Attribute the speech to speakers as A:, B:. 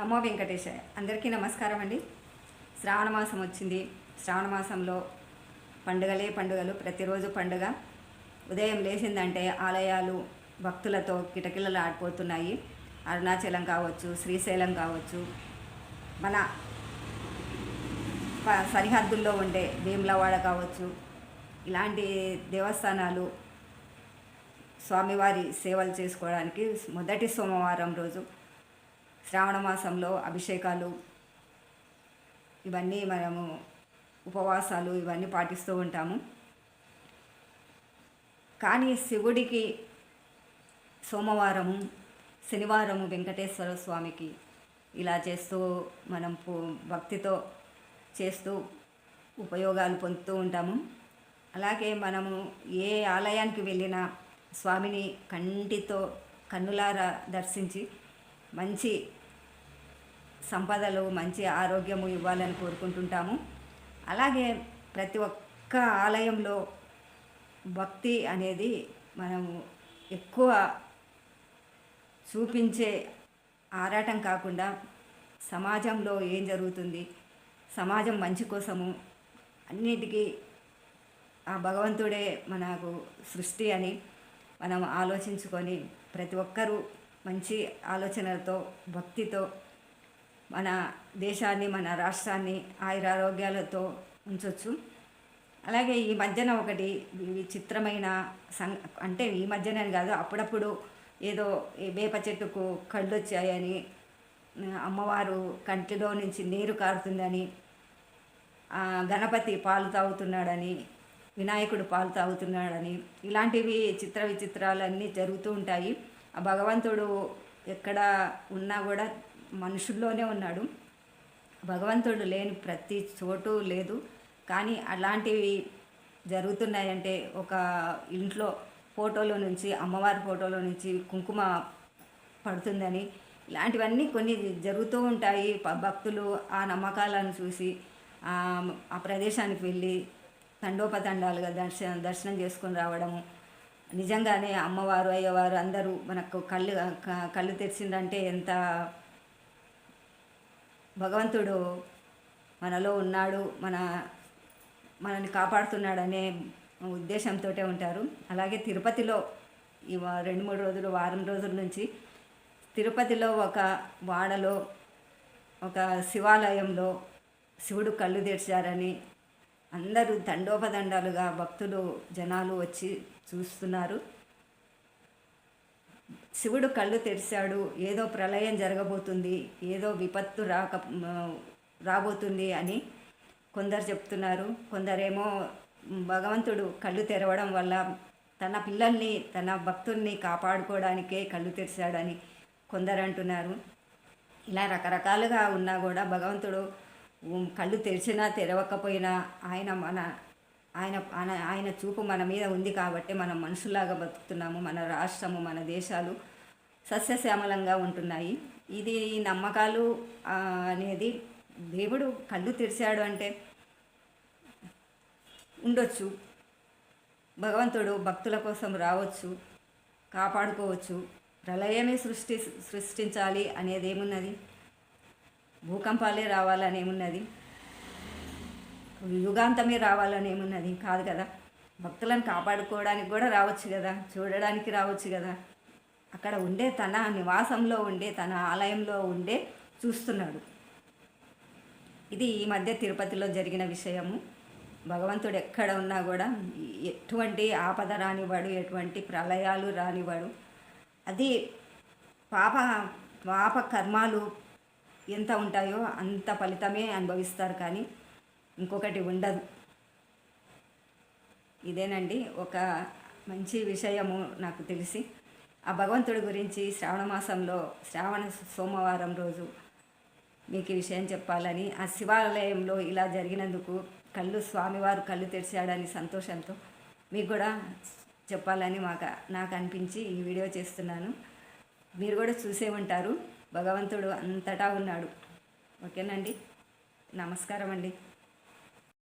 A: నమో వెంకటేశాయ అందరికీ నమస్కారం అండి. శ్రావణ మాసం వచ్చింది. శ్రావణ మాసంలో పండుగలే పండుగలు. ప్రతిరోజు పండుగ. ఉదయం లేచిందంటే ఆలయాలు భక్తులతో కిటకిలలు ఆడిపోతున్నాయి. అరుణాచలం కావచ్చు శ్రీశైలం కావచ్చు. మన సరిహద్దుల్లో ఉండే భీములవాడ కావచ్చు. ఇలాంటి దేవస్థానాలు స్వామివారి సేవలు చేసుకోవడానికి మొదటి సోమవారం రోజు శ్రావణ మాసంలో అభిషేకాలు ఇవన్నీ మనము ఉపవాసాలు ఇవన్నీ పాటిస్తూ ఉంటాము. కానీ శివుడికి సోమవారము శనివారము వెంకటేశ్వర స్వామికి ఇలా చేస్తూ మనం భక్తితో చేస్తూ ఉపయోగాలు పొందుతూ ఉంటాము. అలాగే మనము ఏ ఆలయానికి వెళ్ళినా స్వామిని కంటితో కన్నులారా దర్శించి మంచి సంపదలు మంచి ఆరోగ్యము ఇవ్వాలని కోరుకుంటుంటాము. అలాగే ప్రతి ఒక్క ఆలయంలో భక్తి అనేది మనము ఎక్కువ చూపించే ఆరాటం కాకుండా సమాజంలో ఏం జరుగుతుంది సమాజం మంచి కోసము అన్నిటికీ ఆ భగవంతుడే మనకు సృష్టి అని మనం ఆలోచించుకొని ప్రతి ఒక్కరూ మంచి ఆలోచనలతో భక్తితో మన దేశాన్ని మన రాష్ట్రాన్ని ఆయురారోగ్యాలతో ఉంచవచ్చు అలాగే ఈ మధ్యన ఒకటి విచిత్రమైన సం అంటే ఈ మధ్యన కాదు అప్పుడప్పుడు ఏదో వేప చెట్టుకు కళ్ళు వచ్చాయని అమ్మవారు కంటిలో నుంచి నీరు కారుతుందని గణపతి పాలు తాగుతున్నాడని వినాయకుడు పాలు తాగుతున్నాడని ఇలాంటివి చిత్ర విచిత్రాలన్నీ జరుగుతూ ఉంటాయి. ఆ భగవంతుడు ఎక్కడ ఉన్నా కూడా మనుషుల్లోనే ఉన్నాడు. భగవంతుడు లేని ప్రతి చోటు లేదు. కానీ అలాంటివి జరుగుతున్నాయంటే ఒక ఇంట్లో ఫోటోలో నుంచి అమ్మవారి ఫోటోలో నుంచి కుంకుమ పడుతుందని ఇలాంటివన్నీ కొన్ని జరుగుతూ ఉంటాయి. భక్తులు ఆ నమ్మకాలను చూసి ఆ ఆ ప్రదేశానికి వెళ్ళి తండోపతండాలుగా దర్శనం దర్శనం చేసుకొని రావడము నిజంగానే అమ్మవారు అయ్యవారు అందరూ మనకు కళ్ళు కళ్ళు తెరిచిందంటే ఎంత భగవంతుడు మనలో ఉన్నాడు మన మనల్ని కాపాడుతున్నాడనే ఉద్దేశంతో ఉంటారు. అలాగే తిరుపతిలో ఈ వా- రెండు మూడు రోజులు వారం రోజుల నుంచి తిరుపతిలో ఒక వాడలో ఒక శివాలయంలో శివుడు కళ్ళు తెరిచారని అందరూ దండోపదండాలుగా భక్తులు జనాలు వచ్చి చూస్తున్నారు. శివుడు కళ్ళు తెరిచాడు. ఏదో ప్రళయం జరగబోతుంది ఏదో విపత్తు రాక రాబోతుంది అని కొందరు చెప్తున్నారు. కొందరేమో భగవంతుడు కళ్ళు తెరవడం వల్ల తన పిల్లల్ని తన భక్తుల్ని కాపాడుకోవడానికే కళ్ళు తెరిచాడని కొందరు అంటున్నారు. ఇలా రకరకాలుగా ఉన్నా కూడా భగవంతుడు కళ్ళు తెరిచినా తెరవకపోయినా ఆయన మన ఆయన ఆయన చూపు మన మీద ఉంది కాబట్టి మనం మనుషులాగా బతుకుతున్నాము మన రాష్ట్రము మన దేశాలు సస్యశ్యామలంగా ఉంటున్నాయి. ఇది నమ్మకాలు అనేది దేవుడు కళ్ళు తెరిచాడు అంటే ఉండొచ్చు. భగవంతుడు భక్తుల కోసం రావచ్చు కాపాడుకోవచ్చు. ప్రళయమే సృష్టి సృష్టించాలి అనేది ఏమున్నది భూకంపాలే రావాలని ఏమున్నది? యుగాంతమే రావాలని ఏమున్నది? కాదు కదా. భక్తులను కాపాడుకోవడానికి కూడా రావచ్చు కదా. చూడడానికి రావచ్చు కదా. అక్కడ ఉండే తన నివాసంలో ఉండే తన ఆలయంలో ఉండే చూస్తున్నాడు. ఇది ఈ మధ్య తిరుపతిలో జరిగిన విషయము. భగవంతుడు ఎక్కడ ఉన్నా కూడా ఎటువంటి ఆపద రానివాడు ఎటువంటి ప్రళయాలు రానివాడు అది పాప పాప కర్మాలు ఎంత ఉంటాయో అంత ఫలితమే అనుభవిస్తారు కానీ ఇంకొకటి ఉండదు. ఇదేనండి ఒక మంచి విషయము నాకు తెలిసి. ఆ భగవంతుడి గురించి శ్రావణ మాసంలో శ్రావణ సోమవారం రోజు మీకు ఈ విషయం చెప్పాలని ఆ శివాలయంలో ఇలా జరిగినందుకు కళ్ళు స్వామివారు కళ్ళు తెరిచాడని సంతోషంతో మీకు కూడా చెప్పాలని మాకు నాకు అనిపించి ఈ వీడియో చేస్తున్నాను. మీరు కూడా చూసే ఉంటారు. భగవంతుడు అంతటా ఉన్నాడు. ఓకేనండి? నమస్కారం అండి